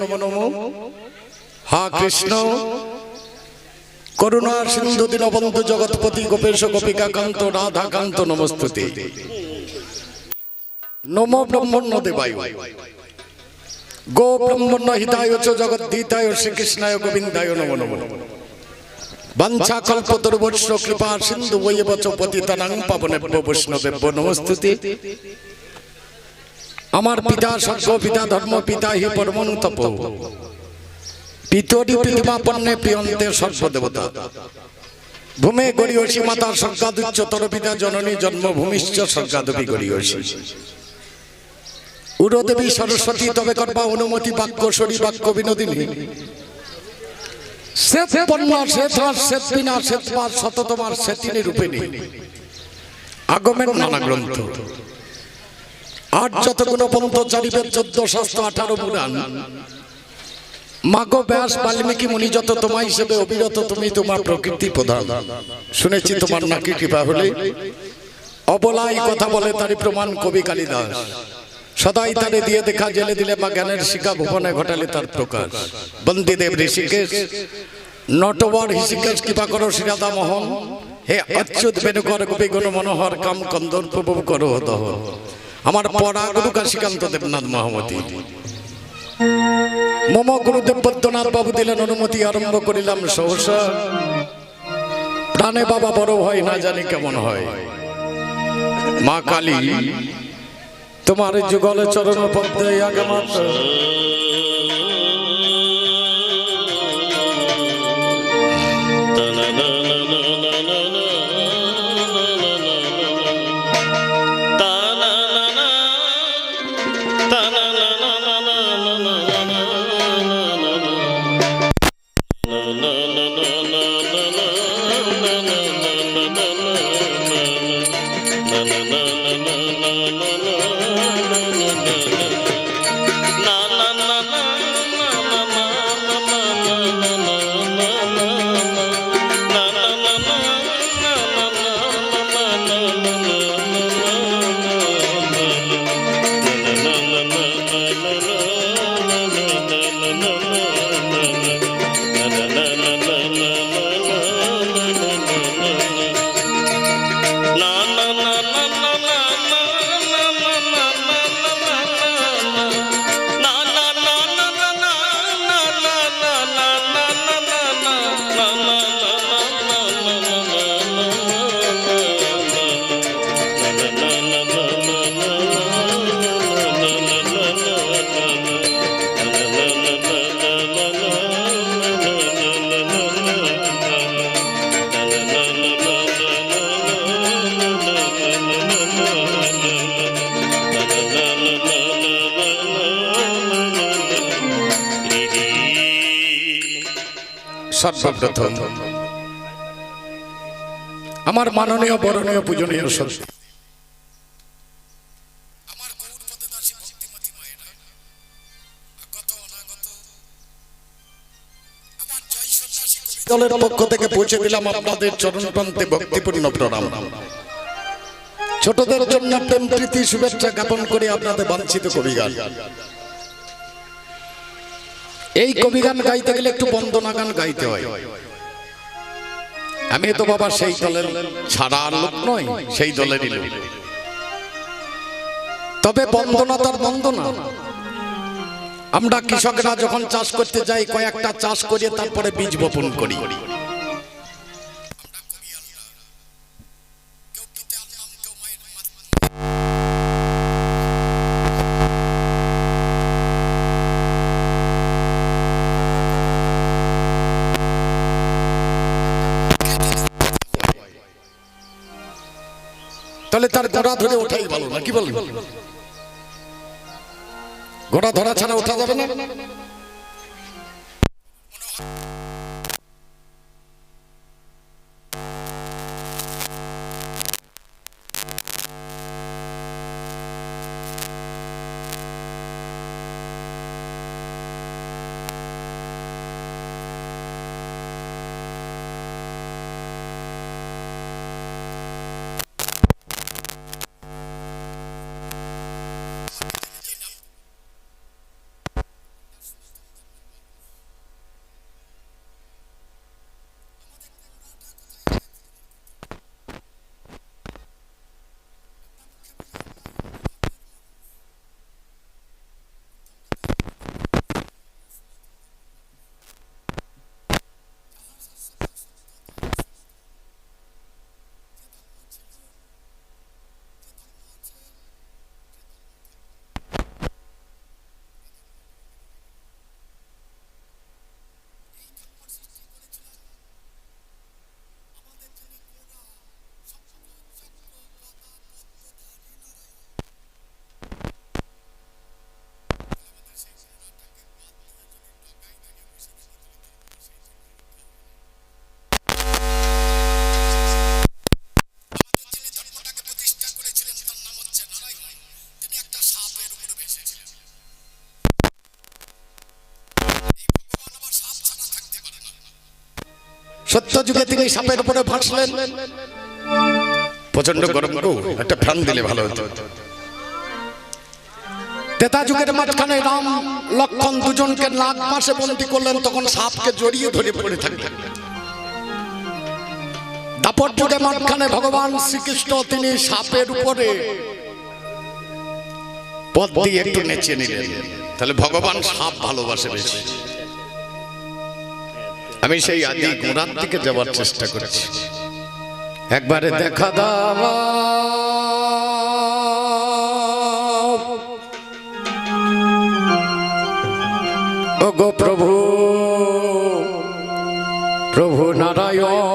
নমো নমো হা কৃষ্ণ। করুণা সিন্ধু দীনবন্ধু জগৎপতি গোপেশ গোপিকা কান্ত রাধা কান্ত নমস্তুতে। নমো ব্রহ্মণ্য দেবায়। গো ব্রহ্মণ্য হিতায় চ জগদ্দীতায় শ্রীকৃষ্ণায় গোবিন্দায় নম নমো বাঞ্ছা কল্পতরুবর্ষ কৃপা সিন্ধু বৈবচ পতিতানাং পাবনেভ্য বৈষ্ণবেভ্য নমস্তুতে। আমার পিতা স্বর্গ পিতা ধর্ম পিতা হি পরমং তপ। পিতরি পৃথিবাপন্নে প্রিয়ন্তে সর্বদেবতা। ভূমে গরিয়সী মাতা স্বর্গাদুচ্চতর পিতা জননী জন্মভূমিশ্চ স্বর্গাদপি গরিয়সী উরদেবী সরস্বতী তবে করবা অনুমতি বাক্য সরি বাক্য বিনোদিনী। শ্বেত পণ্য শ্বেতার শ্বেত বিনা শ্বেতবার শততমার শ্বেতিনী রূপিণী। আগমের নানা গ্রন্থ। আট যতগুলো পন্থ চারিবের চোদ্দ শাস্ত্র আঠারো পুরাণ মাগো ব্যাস, বাল্মীকি মুনি যত তোমার হিসেবে অবিরত, তুমি তোমার প্রকৃতি প্রধান। শুনেছি তোমার নাকি কৃপা হলে। অবলাই কথা বলে তারই প্রমাণ কবি কালিদাস। সদাই তারে দিয়ে দেখা জেলে দিলে মা জ্ঞানের শিখা ভুবনে ঘটালে তার প্রকাশ। বন্দিদেব ঋষিকেশ নটবর ঋষিকেশ, কৃপা করো শ্রীরাধা মোহন। হে অচ্যুত বেনুকর কবি গুণ মনোহর, কাম কন্দর প্রভু করো দহ আমার পড়া গুরু কাশীকান্ত দেবনাথ মহামতি। মম গুরুদেব পদ্মনাথ বাবু দিলেন অনুমতি, আরম্ভ করিলাম সহসা। প্রাণে বাবা বড় হয়, না জানি কেমন হয়। মা কালী, তোমার যুগলে চরণ পদ্মে আগে মাত্র সর্বপ্রথম। আমার মাননীয় বরণীয় পূজনীয় সত্য দলের পক্ষ থেকে পৌঁছে দিলাম আপনাদের চরণ প্রান্তে ভক্তিপূর্ণ প্রণাম। ছোটদের জন্য প্রেম প্রীতি শুভেচ্ছা জ্ঞাপন করে আপনাদের বাঞ্ছিত কবিগান। এই কবি গান গাইতে গেলে একটু বন্দনা গান গাইতে হয়। আমি তো বাবা সেই দলের ছাড়া লোক নয় সেই দলেরই লোক। তবে বন্দনা তার বন্দনা। আমরা কৃষকরা যখন চাষ করতে যাই, কয়েকটা চাষ করিয়ে তারপরে বীজ বপন করি। তাহলে তার গোড়া ধরে ওঠাই ভালো না, কি বলবেন গোড়া ধরা ছাড়া ওঠা যাবে না? তিনি সাপের উপরে ফাঁসলেন প্রচণ্ড গরম একটা ফ্যান দিলে ভালো হতো। তেতা যুগের মাঝখানে রাম লক্ষণ দুজনকে নাগ মাসে বন্দি করলেন, তখন সাপকে জড়িয়ে ধরে পড়ে থাকলেন। দাপর যুগে মাঝখানে ভগবান শ্রীকৃষ্ণ, তিনি সাপের উপরে পথ দিয়ে একটু নেচে নিলেন। তাহলে ভগবান সাপ ভালোবাসে বেশি। আমি সেই আদি গোড়ার দিকে যাওয়ার চেষ্টা করছি। একবারে দেখা ও গো প্রভু প্রভু নারায়ণ।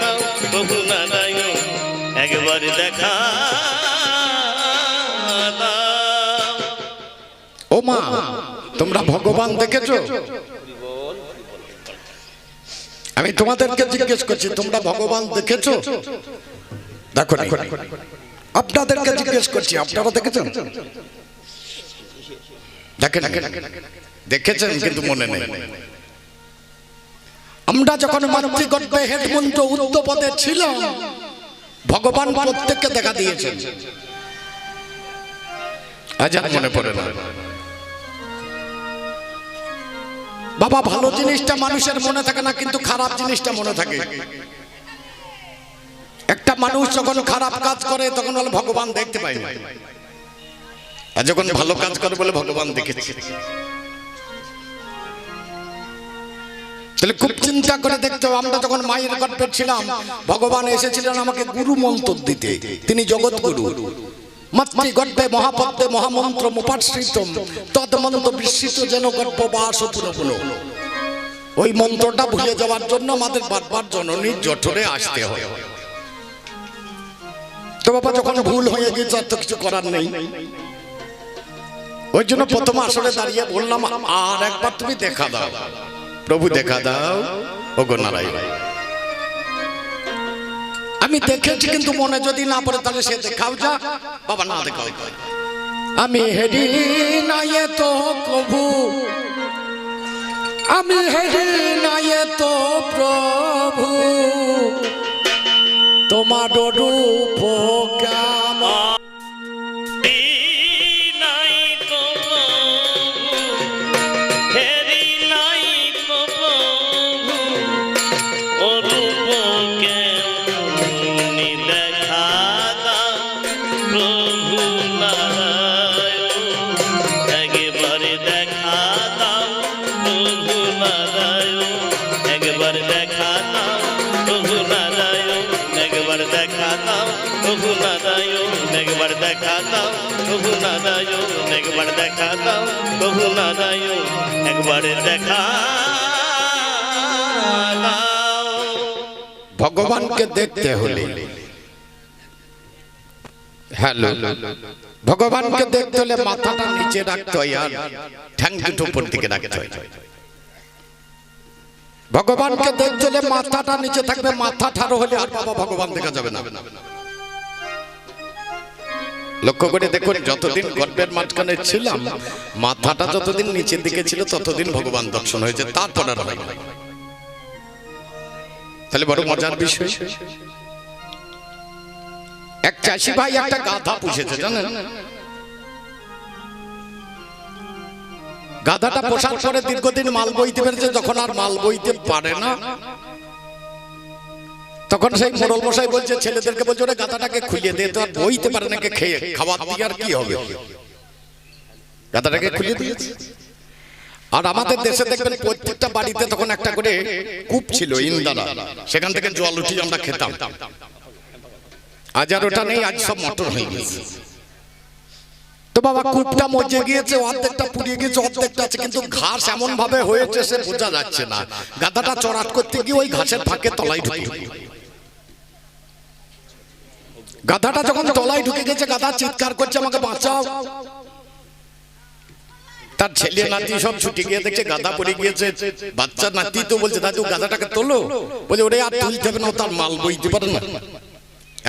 দাও প্রভু নারায়ণ, একবার দেখা ও মা, তোমরা ভগবান দেখেছ? আমি তোমাদেরকে জিজ্ঞেস করছি, তোমরা ভগবান দেখেছ? দেখো নি। আপনাদেরকে জিজ্ঞেস করছি, আপনারা দেখেছেন? দেখেন দেখেছেন কিন্তু মনে নেই। আমরা যখন মাতৃগর্ভে হেডমন্ত্র উদ্যপদে ছিলাম ভগবান প্রত্যেককে দেখা দিয়েছেন। আজ আর মনে পড়ে না। বাবা ভালো জিনিসটা মানুষের মনে থাকে না কিন্তু খারাপ জিনিসটা মনে থাকে। একটা মানুষ যখন খারাপ কাজ করে তখন বলে ভগবান দেখতে পাই না। আর যখন ভালো কাজ করে বলে ভগবান দেখেছি। তাহলে খুব চিন্তা করে দেখতে হবে, আমরা যখন মায়ের গর্ভে ছিলাম ভগবান এসেছিলেন আমাকে গুরু মন্ত্র দিতে। তিনি জগৎ গুরু মাতৃ গর্ভে মহাপদ্মে মহামন্ত্র মুপাশ্রিতম তদমন্ত্র বিস্মিত যেন গর্ভবাস পুনঃ পুনঃ ওই মন্ত্রটা ভুলে যাওয়ার জন্য আমাদের বারবার জননীর জঠরে আসতে হয়। তো বাবা যখন ভুল হয়ে গেছে আর তো কিছু করার নেই। ওই জন্য প্রথম আসলে দাঁড়িয়ে বললাম আর একবার তুমি দেখা দাও। প্রভু দেখা দাও। ও গো নারায়ণ। আমি দেখেছি কিন্তু মনে যদি না পড়ে তাহলে সে দেখাও যা। বাবা, না দেখাও। আমি হেরি নাইয়ে তো প্রভু। আমি হেরি নাইয়ে তো প্রভু। তোমার রূপ কেমন? প্রভু একবার দেখা দাও। প্রভু নারায়ণ, একবার দেখা ভগবানকে দেখতে হলে। হ্যালো। ভগবানকে দেখতে হলে মাথাটা নিচে রাখতে হয় আর ঠ্যাং দুটো উপর দিকে রাখতে হয়। ভগবানকে দেখতে হলে মাথাটা নিচে থাকবে, মাথা ঠাড়ো হলে আর বাবা ভগবান দেখা যাবে না। লক্ষ্য করে দেখুন, যতদিন গর্বের মাঝখানে ছিলাম, মাথাটা যতদিন নিচের দিকে ছিল, ততদিন ভগবান দর্শন হয়েছে, তারপর আর হয় তাহলে বড় মজার বিষয়, এক চাষি ভাই একটা গাধা পুষেছে, জানেন? গাধাটা পোষার পরে দীর্ঘদিন মাল বইতে পেরেছে, যখন আর মাল বইতে পারে না তখন সেই মোড়ল মশাই বলছে ছেলেদেরকে বলছে ওরা গাধাটাকে খুলিয়ে দে তো আর বইতে পারে নাকি খেয়ে খাবার দিয়ে আর কি হবে? গাধাটাকে খুলিয়ে দিয়েছে। আর আমাদের দেশে দেখবেন প্রত্যেকটা বাড়িতে তখন একটা করে কূপ ছিল ইন্দারা। সেখান থেকে জল উঠিয়ে আমরা খেতাম। আজ আর ওটা নেই আজ সব মোটর হয়ে গেছে। তো বাবা কূপটা মজে গিয়েছে অর্ধেকটা পুড়িয়ে গিয়েছে অর্ধেকটা আছে কিন্তু ঘাস এমন ভাবে হয়েছে সে বোঝা যাচ্ছে না। গাধাটা চড়াট করতে গিয়ে ওই ঘাসের ফাঁকে তলায় ঢুকে গাধাটা যখন তলায় ঢুকে গেছে, গাধা চিৎকার করছে, আমাকে বাঁচাও। তার ছেলে নাতি সব ছুটে গিয়ে দেখছে গাধা পড়ে গিয়েছে। বাচ্চা নাতি তো বলছে, দাদু, গাধাটাকে তোলো। বলে, ওরে, আর তুলতে হবে না তার মাল বইতে পারে না।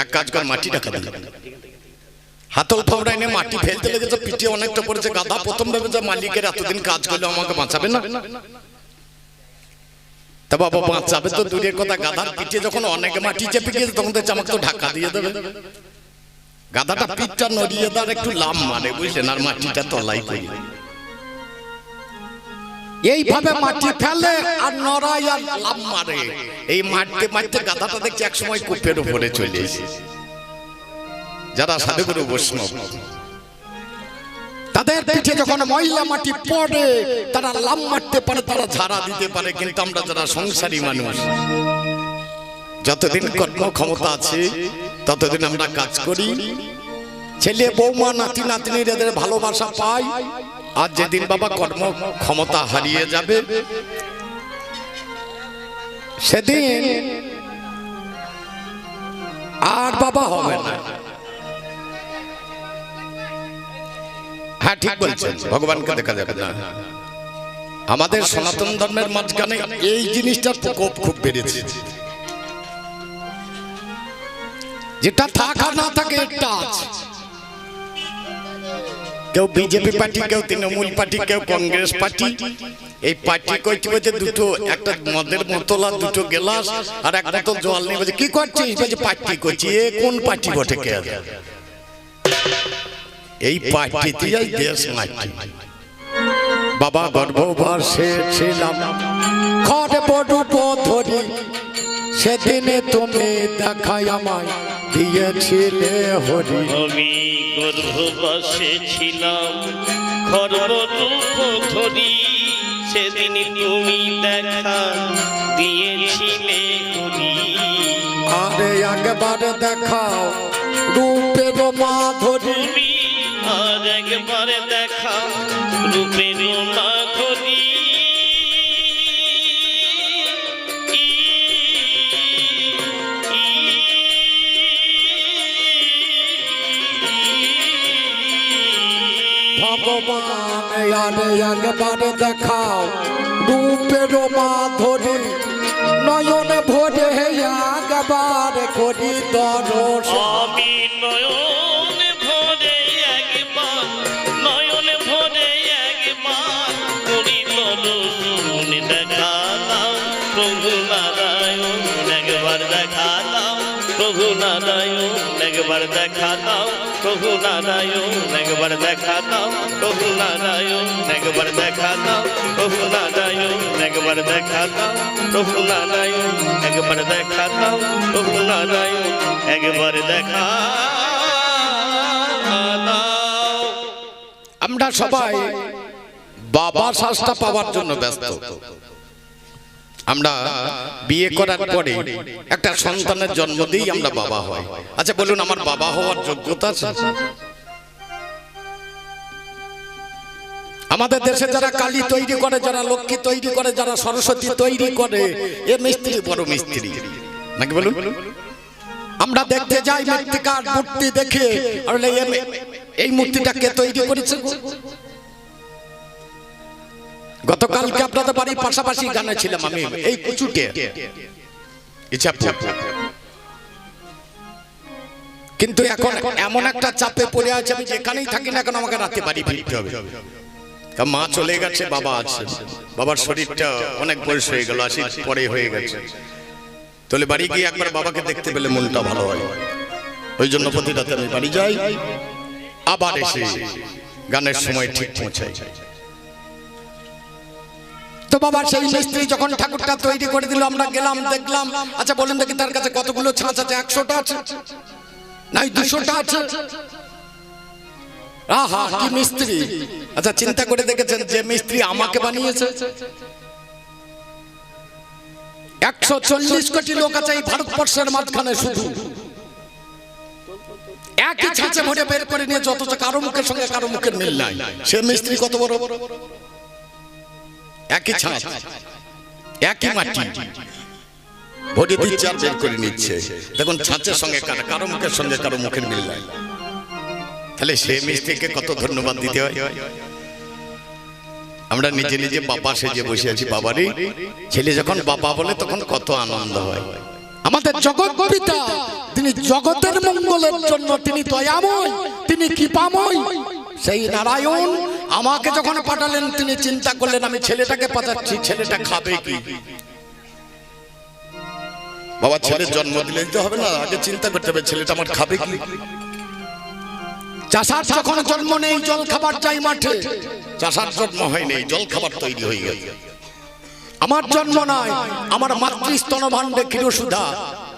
এক কাজ কর, মাটি রাখা দিল হাতল ফামড়া এনে মাটি ফেলতে লেগেছে, পিঠে অনেকটা পড়েছে। গাধা প্রথম ভেবেছে মালিকের এতদিন কাজ করলে, আমাকে বাঁচাবে না। পিঠে যখন তখন ঢাকা দিয়ে দেবে। পিঠটা একটু মারে বুঝলেন? আর তলাই এইভাবে মাটি ফেলে আর নড়াই আর লাভ মারে এই মারতে মারতে গাধাটা দেখছে এক সময় কূপের উপরে চলে এসেছে। যারা সাধুগুরু বৈষ্ণব তাদের পিঠে যখন ময়লা মাটি পড়ে, তারা লাম মারতে পারে, তারা ঝাড়া দিতে পারে, কিন্তু আমরা যারা সংসারী মানুষ, যতদিন কর্ম ক্ষমতা আছে, ততদিন আমরা কাজ করি। ছেলে, বৌমা, নাতি, নাতনির এদের ভালোবাসা পাই, আর যেদিন বাবা কর্ম ক্ষমতা হারিয়ে যাবে, সেদিন আর বাবা হবে না। হ্যাঁ ঠিক বলছেন। ভগবানকে দেখা যাবে না। আমাদের সনাতন ধর্মের মাঝখানে এই জিনিসটার প্রকোপ খুব বেড়েছে। যেটা থাক আর না থাকে একটা আছে। কেউ বিজেপি পার্টি কেউ তৃণমূল পার্টি কেউ কংগ্রেস পার্টি। এই পার্টি কইতে বলছে দুটো একটা মদের বোতল আর দুটো গ্লাস আর এক বোতল জল নিয়ে বলছে কি করছিস বলছে পার্টি করছি এ কোন পার্টি বটে কে? এই পার্টিতে দেশ মাটি বাবা গর্ভবাসে ছিলাম। খড় বড় ধরি সেদিনে তুমি দেখাই আমায় দিয়েছিলে হরি। আমি গর্ভবাসে ছিলাম খর্বরূপ ধরি সেদিন তুমি দেখা দিয়েছিলে হরি। আরে একবার দেখাও রূপের মাধুরী। একবার দেখা রূপের মাধুরী ভগবান একবার দেখাও রূপের মাধুরী নয়ন ভরে একবার করি দর্শন। নয়ন নারায়ণ, একবার দেখালাম প্রভু নারায়ণ, একবার দেখালাম প্রভু নারায়ণ, একবার দেখালাম প্রভু নারায়ণ, একবার দেখালাম প্রভু নারায়ণ, একবার দেখালাম প্রভু নারায়ণ, একবার দেখা আমরা সবাই বাবা শ্বাসটা পাওয়ার জন্য ব্যস্ত। আমরা বিয়ে করার পরে একটা সন্তানের জন্ম দিয়েই আমরা বাবা হই। আচ্ছা বলুন, আমার বাবা হওয়ার যোগ্যতা আছে? আমাদের দেশে যারা কালী তৈরি করে, যারা লক্ষ্মী তৈরি করে, যারা সরস্বতী তৈরি করে, এ মিস্ত্রি বড় মিস্ত্রি। নাকি বলুন? আমরা দেখতে যাই মৃত্তিকার মূর্তি দেখে এই মূর্তিটা কে তৈরি করেছে? গতকালকে আপনাদের বাড়ির পাশাপাশি গানে ছিলাম আমি। এই কুচুটে। কিন্তু এখন এমন একটা চাপে পড়ে আছে আমি যেখানেই থাকি না কেন আমাকে রাতে বাড়ি ফিরতে হবে। মা চলে গেছে, বাবা আছে। বাবার শরীরটা অনেক বয়স হয়ে গেল আশি পরে হয়ে গেছে। তাহলে বাড়ি গিয়ে একবার বাবাকে দেখতে পেলে মনটা ভালো হয়। ওই জন্য প্রতি রাতে আমি বাড়ি যাই। আবার এসে গানের সময় ঠিক পৌঁছাই। তো তো বাবা সেই মিস্ত্রি যখন ঠাকুরটা তৈরি করে দিল, আমরা গেলাম, দেখলাম। আচ্ছা বলেন দেখি তার কাছে কতগুলো ছাঁচ আছে? একশোটা আছে? নাই, দুশোটা আছে। আহা, কি মিস্ত্রি। আচ্ছা চিন্তা করে দেখেছেন যে মিস্ত্রি আমাকে বানিয়েছে? একশো চল্লিশ কোটি লোক আছে এই ভারতবর্ষের মাঝখানে শুধু। একই ছাঁচে ভরে বের করে নিয়ে অথচ কারও মুখের সঙ্গে কারও মুখের মিল নাই। সে মিস্ত্রি কত বড় বড়? একই ছাঁচ একই মাটি। ভরে দিচ্ছে আর বের করে নিচ্ছে। দেখুন ছাঁচের সঙ্গে কারও কারও মুখের সঙ্গে কারও মুখের মিল নাই। তাহলে সে মিস্ত্রিকে কত ধন্যবাদ দিতে হয়? আমরা নিজে নিজে বাবা সেজে বসে আছি বাবারই ছেলে যখন বাবা বলে তখন কত আনন্দ হয়। আমাদের জগৎ পিতা তিনি জগতের মঙ্গলের জন্য তিনি দয়াময় তিনি কৃপাময়। সেই নারায়ণ আমাকে যখন পাঠালেন তিনি চিন্তা করলেন আমি ছেলেটাকে পাঠাচ্ছি ছেলেটা খাবে কি? বাবা ছেলের জন্ম দিলে দিতে হবে না আগে চিন্তা করতে হবে ছেলেটা আমার খাবে কি? চাষার যখন জন্ম নেই জল খাবার চাই মাঠে। চাষার জন্ম হয়নি জল খাবার তৈরি হয়ে গেছে। আমার জন্ম নয় আমার মাতৃস্তন ভাণ্ডে ক্ষীরসুধা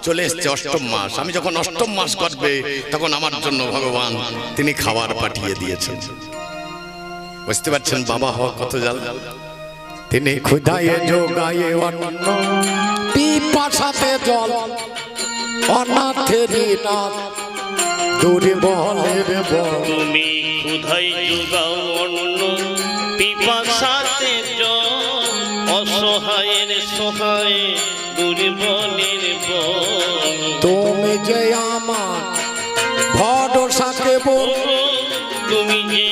চলে এসছে অষ্টম মাস। আমি যখন অষ্টম মাস করবে তখন আমার জন্য ভগবান তিনি খাবার পাঠিয়ে দিয়েছেন। বুঝতে পারছেন বাবা হওয়া কত জাল? তিনি ক্ষুধায়ে যোগায়ে অন্ন পিপাসাতে জল অনাথেরই নাথ দুর্বলের বল তুমি ক্ষুধাই যোগাও অন্য পিপাসাতে জল অসহায়ের সহায় দুর্বলের বল তুমি যে আমার ভরসাকে বল তুমি যে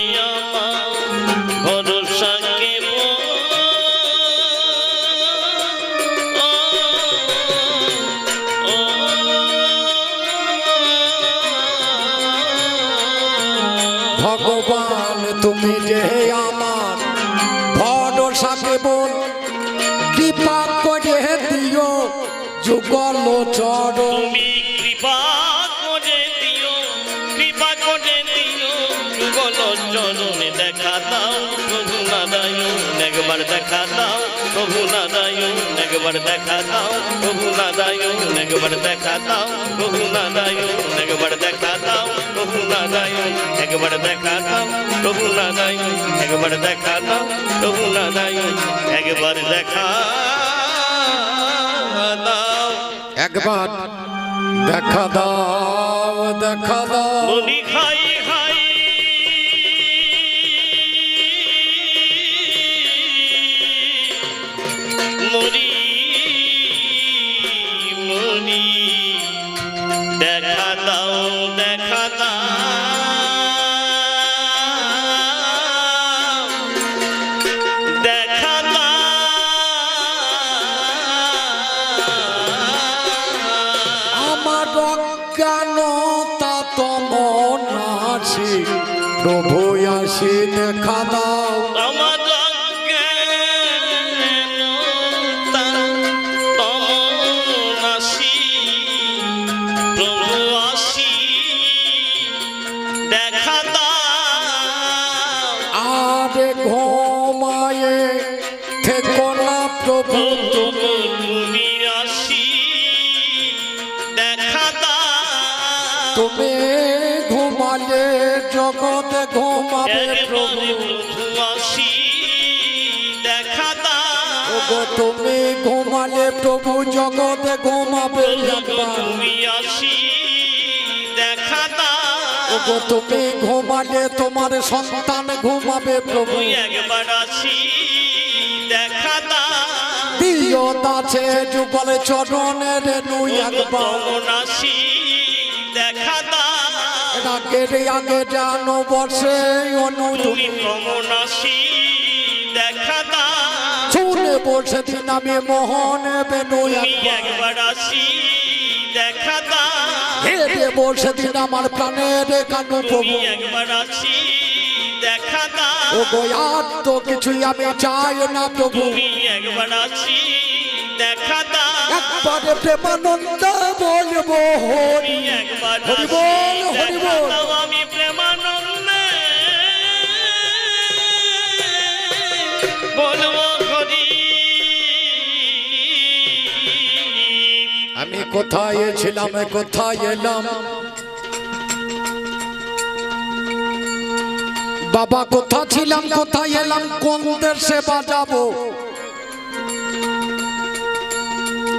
তুমি কৃপা করে দিও, কৃপা করে দিও। যুগল চরণে দেখা দাও, প্রভু নারায়ণ, একবার দেখা দাও, প্রভু নারায়ণ, একবার দেখা দাও, প্রভু নারায়ণ, একবার দেখা দাও, প্রভু নারায়ণ, একবার দেখা দাও, প্রভু নারায়ণ, একবার দেখা দাও, প্রভু নারায়ণ, একবার দেখা একবার দেখা দাও। একবার দেখা দাও দেখা দাও। খাই খাই মরি দেখা দাও। আমার ঘুমায়ে থেকো না প্রভু। প্রভু তুমি আসি দেখা তুমি প্রভু আসি দেখা দাও। ওগো তুমি ঘুমালে প্রভু জগতে ঘুমাবে তুমি আসি দেখা দাও। তুমি ঘুমালে তোমার সন্তান ঘুমাবে প্রভু। একবার আসি দেখা দাও। দাছে যুগল চরণের নুই একবার। আসি আগের আগে জানো বসে দেখা শুনে বসে দিন আমি মোহন বেনু তুমি একবার একবার আসি দেখা হেরে বসে দিন আমার প্রাণের কানু প্রভু। একবার আসি দেখা ও তো কিছুই আমি চাই না প্রভু। একবার আসি দাও পারে প্রেমানন্দ বলব হরি। হরি বল হরি বল। আমি প্রেমানন্দ। বলব হরি। আমি কোথায় ছিলাম কোথায় এলাম? বাবা কোথা ছিলাম কোথায় এলাম কোন দেশে বাজাবো?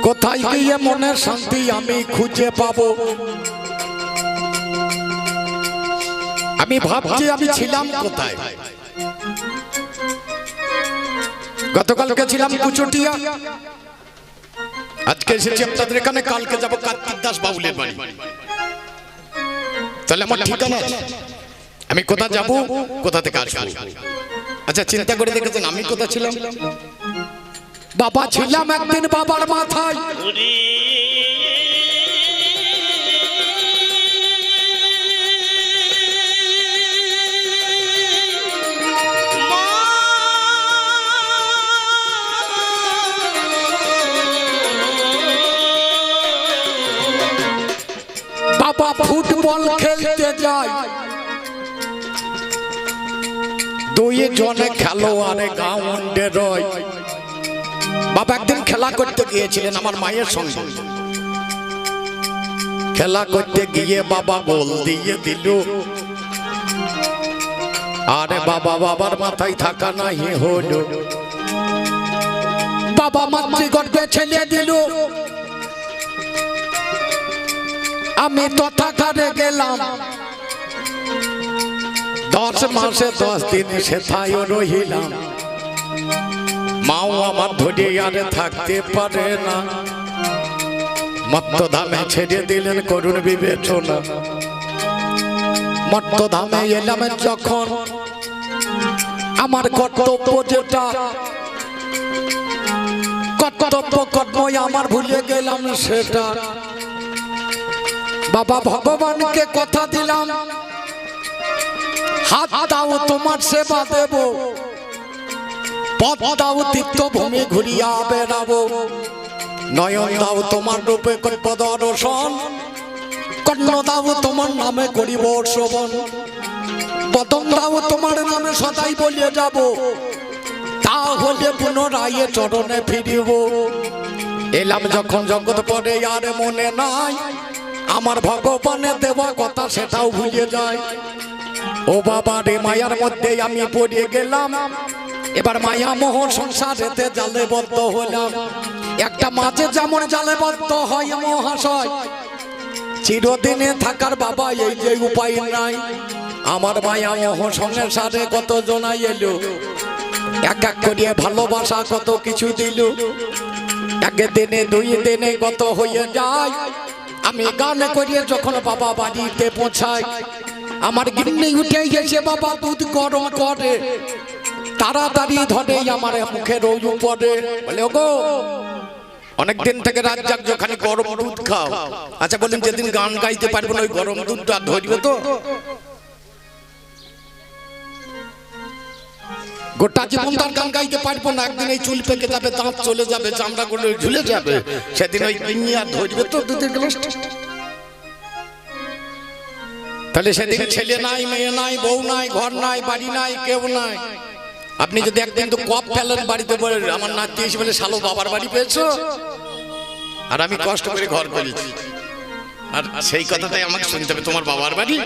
কোথায় গিয়ে মনের শান্তি আমি খুঁজে পাবো? আমি ভাবছি আমি ছিলাম কোথায়? গতকালকে ছিলাম কুচুটিয়া। আজকে এসেছি আপনাদের এখানে কালকে যাব কার্তিক দাস বাবুলের বাড়ি। তাহলে আমার ঠিকানা। আমি কোথা যাব? কোথা থেকে আসব? আচ্ছা চিন্তা করে দেখেছেন আমি কোথা ছিলাম? বাবা ছিলাম একদিন বাবার মাথায়। বাবা ফুটবল খেলতে যায়। দুই জনে খেলোয়াড়ে গাউন্ডে রয় বাবা একদিন খেলা করতে গিয়েছিলেন আমার মায়ের সঙ্গে। খেলা করতে গিয়ে বাবা গোল দিয়ে দিল। আরে বাবা, বাবার মাথায় থাকা নাই হলো। বাবা মাতৃগর্ভে ছেলে দিল। আমি তথাকারে গেলাম। দশ মাসে দশ দিন সেথায় রহিলাম। আমার ধরে আর থাকতে পারে না। মত্তধামে ছেড়ে দিলেন করুণ বিবেচনা। মত্তধামে এলাম যখন আমার কর্তব্য যেটা। কর্তব্য কর্মই আমার ভুলে গেলাম সেটা। বাবা ভগবানকে কথা দিলাম, হাত দাও, তোমার সেবা দেব। পথ দাও তীর্থভূমি ঘুরিয়া বেড়াবো। নয়ন দাও তোমার রূপে দর্শন। কর্ণ দাও তোমার নামে করিব শ্রবণ বদন দাও তোমার নামে সদাই বলিয়ে যাব। তাহলে পুনরায় চরণে ফিরিব। এলাম যখন জগৎ পরে আর মনে নাই। আমার ভগবানে দেওয়া কথা সেটাও ভুলে যায় ও বাবা রে, মায়ার মধ্যে আমি পড়ে গেলাম। এবার মায়া মোহ সংসারেতে জালে বদ্ধ হলাম একটা মাঝে যেমন জালে বদ্ধ হয় মহাশয়, চিরদিনে থাকার বাবা এই যে উপায় নাই। আমার মায়া মোহ সংসারে কত জনাই এলো, এক এক করিয়ে ভালোবাসা কত কিছু দিল। এক দিনে, দুই দিনে কত হয়ে যায়। আমি গান করিয়ে যখন বাবা বাড়িতে পৌঁছাই, আমার গিন্নি উঠে গেছে, বাবা, দুধ গরম করে। তাড়াতাড়ি ধরে আমার মুখে রোজ পড়ে বলে, ওগো অনেক দিন থেকে রাত জাগ যখন গরম দুধ খাও। আচ্ছা বলেন, যেদিন গান গাইতে পারব না, ওই গরম দুধটা ধরবে তো। গোটা জীবন তার গান গাইতে পারব না, একদিন এই চুল পেকে যাবে, দাঁত চলে যাবে, চামড়া গুলো ঝুলে যাবে, সেদিন ওই আর ধরবে তো দুধের গ্লাসটা। তাহলে সেদিন ছেলে নাই, মেয়ে নাই, বউ নাই, ঘর নাই, বাড়ি নাই, কেউ নাই। আপনি যদি একদিন তো কপ ফেলেন বাড়িতে আমার নাতি এসে বলে, শালো, বাবার বাড়ি পেয়েছ? আর আমি কষ্ট করে ঘর করেছি। আর সেই কথাটাই আমাকে শুনতে হবে, তোমার বাবার বাড়ি?